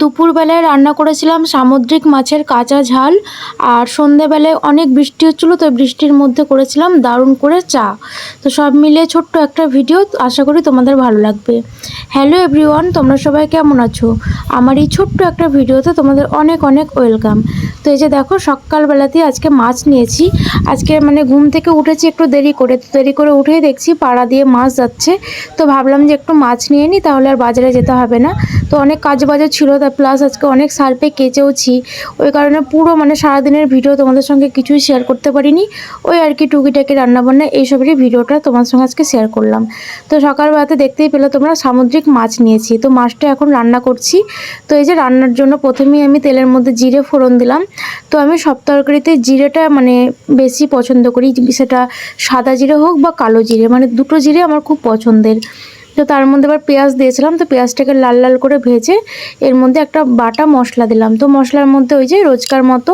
দুপুরবেলায় রান্না করেছিলাম সামুদ্রিক মাছের কাঁচা ঝাল আর সন্ধেবেলায় অনেক বৃষ্টি হচ্ছিল, তো বৃষ্টির মধ্যে করেছিলাম দারুণ করে চা। তো সব মিলিয়ে ছোট্ট একটা ভিডিও, আশা করি তোমাদের ভালো লাগবে। হ্যালো এভরিওয়ান তোমরা সবাই কেমন আছো? আমার এই ছোট্ট একটা ভিডিওতে তোমাদের অনেক অনেক ওয়েলকাম। তো এই যে দেখো, সকালবেলাতেই আজকে মাছ নিয়েছি। আজকে মানে ঘুম থেকে উঠেছি একটু দেরি করে, তো দেরি করে উঠেই দেখছি পাড়া দিয়ে মাছ যাচ্ছে। তো ভাবলাম যে একটু মাছ নিয়ে নিই তাহলে আর বাজারে যেতে হবে না। তো অনেক কাজ বাজার ছিল তা প্লাস আজকে অনেক সার্পে কেচেওছি ওই কারণে পুরো মানে সারাদিনের ভিডিও তোমাদের সঙ্গে কিছুই শেয়ার করতে পারিনি। ওই আর কি টুকিটাকি রান্নাবান্না এইসবেরই ভিডিওটা তোমার সঙ্গে আজকে শেয়ার করলাম। তো সকালবেলাতে দেখতেই পেলে তোমরা সামুদ্রিক মাছ নিয়েছি। তো মাছটা এখন রান্না করছি। তো এই যে রান্নার জন্য প্রথমেই আমি তেলের মধ্যে জিরে ফোড়ন দিলাম। তো আমি সব তরকারিতে জিরেটা মানে বেশি পছন্দ করি। সেটা সাদা জিরে হোক বা কালো জিরে মানে দুটো জিরে আমার খুব পছন্দের। তো তার মধ্যে আবার পেঁয়াজ দিয়েছিলাম, তো পেঁয়াজটাকে লাল লাল করে ভেজে এর মধ্যে একটা বাটা মশলা দিলাম। তো মশলার মধ্যে ওই যে রোজকার মতো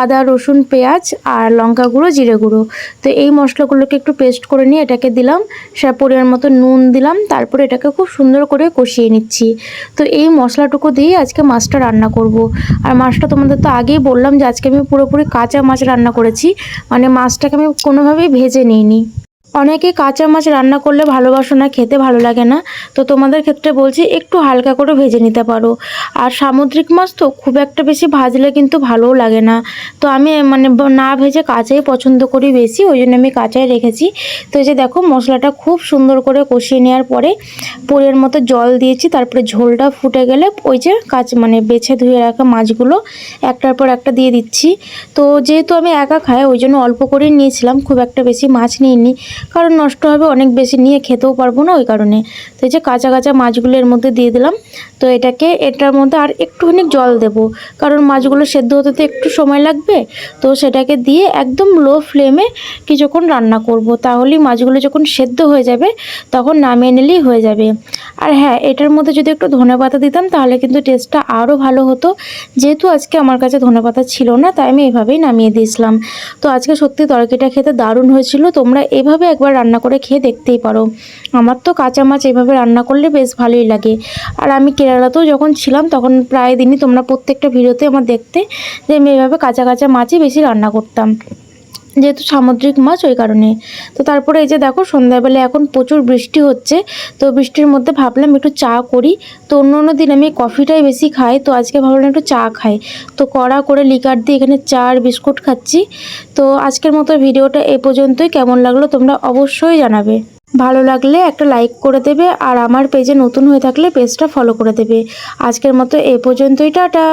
আদা, রসুন, পেঁয়াজ আর লঙ্কা গুঁড়ো, জিরে গুঁড়ো। তো এই মশলাগুলোকে একটু পেস্ট করে নিয়ে এটাকে দিলাম সে পরিমাণ মতো নুন দিলাম, তারপরে এটাকে খুব সুন্দর করে কষিয়ে নিচ্ছি। তো এই মশলাটুকু দিয়ে আজকে মাছটা রান্না করব। আর মাছটা তোমাদের তো আগেই বললাম যে আজকে আমি পুরোপুরি কাঁচা মাছ রান্না করেছি মানে মাছটাকে আমি কোনোভাবেই ভেজে নিইনি। অনেকে কাঁচা মাছ রান্না করলে ভালোবাসো না, খেতে ভালো লাগে না। তো তোমাদের ক্ষেত্রে বলছি, একটু হালকা করে ভেজে নিতে পারো। আর সামুদ্রিক মাছ তো খুব একটা বেশি ভাজলে কিন্তু ভালোও লাগে না। তো আমি মানে না ভেজে কাঁচাই পছন্দ করি বেশি, ওই জন্য আমি কাঁচাই রেখেছি। তো এই যে দেখো, মশলাটা খুব সুন্দর করে কষিয়ে নেওয়ার পরে পরের মতো জল দিয়েছি, তারপরে ঝোলটা ফুটে গেলে ওই যে কাঁচ মানে বেছে ধুয়ে রাখা মাছগুলো একটার পর একটা দিয়ে দিচ্ছি। তো যেহেতু আমি একা খাই, ওই জন্য অল্প করেই নিয়েছিলাম, খুব একটা বেশি মাছ নিইনি। কারণ নষ্ট হবে, অনেক বেশি নিয়ে খেতেও পারব না ওই কারণে। তো এই যে কাঁচা কাঁচা মাছগুলো এর মধ্যে দিয়ে দিলাম। তো এটাকে এটার মধ্যে আর একটুখানি জল দেব। কারণ মাছগুলো সেদ্ধ হতে তো একটু সময় লাগবে। তো সেটাকে দিয়ে একদম লো ফ্লেমে কিছুক্ষণ রান্না করব। তাহলেই মাছগুলো যখন সেদ্ধ হয়ে যাবে, তখন নামিয়ে নিলেই হয়ে যাবে। আর হ্যাঁ এটার মধ্যে যদি একটু ধনে পাতা দিতাম, তাহলে কিন্তু টেস্টটা আরও ভালো হতো। যেহেতু আজকে আমার কাছে ধনে পাতা ছিল না, তাই আমি এভাবেই নামিয়ে দিয়েছিলাম। তো আজকে সত্যি তরকারিটা খেতে দারুণ হয়েছিল। তোমরা এভাবে একবার রান্না করে খেয়ে দেখতেই পারো। আমার তো কাঁচা মাছ এভাবে রান্না করলে বেশ ভালোই লাগে। আর আমি কেরালাতেও যখন ছিলাম, তখন প্রায় দিনই তোমরা প্রত্যেকটা ভিডিওতে আমার দেখতে যে আমি এভাবে কাঁচা কাঁচা মাছই বেশি রান্না করতাম। যেহেতু সামুদ্রিক মাছ, ওই কারণে তো তারপরে এই যে দেখো, সন্ধ্যাবেলা এখন প্রচুর বৃষ্টি হচ্ছে, তো বৃষ্টির মধ্যে ভাবলাম একটু চা করি। তো অন্য অন্য দিন আমি কফিটাই বেশি খাই, তো আজকে ভাবলাম একটু চা খাই। তো কড়া করে লিকার দিয়ে এখানে চা আর বিস্কুট খাচ্ছি। তো আজকের মতো ভিডিওটা এ পর্যন্তই। কেমন লাগল তোমরা অবশ্যই জানাবে। ভালো লাগলে একটা লাইক করে দেবে, আর আমার পেজে নতুন হয়ে থাকলে পেজটা ফলো করে দেবে। আজকের মতো এ পর্যন্তই, টাটা!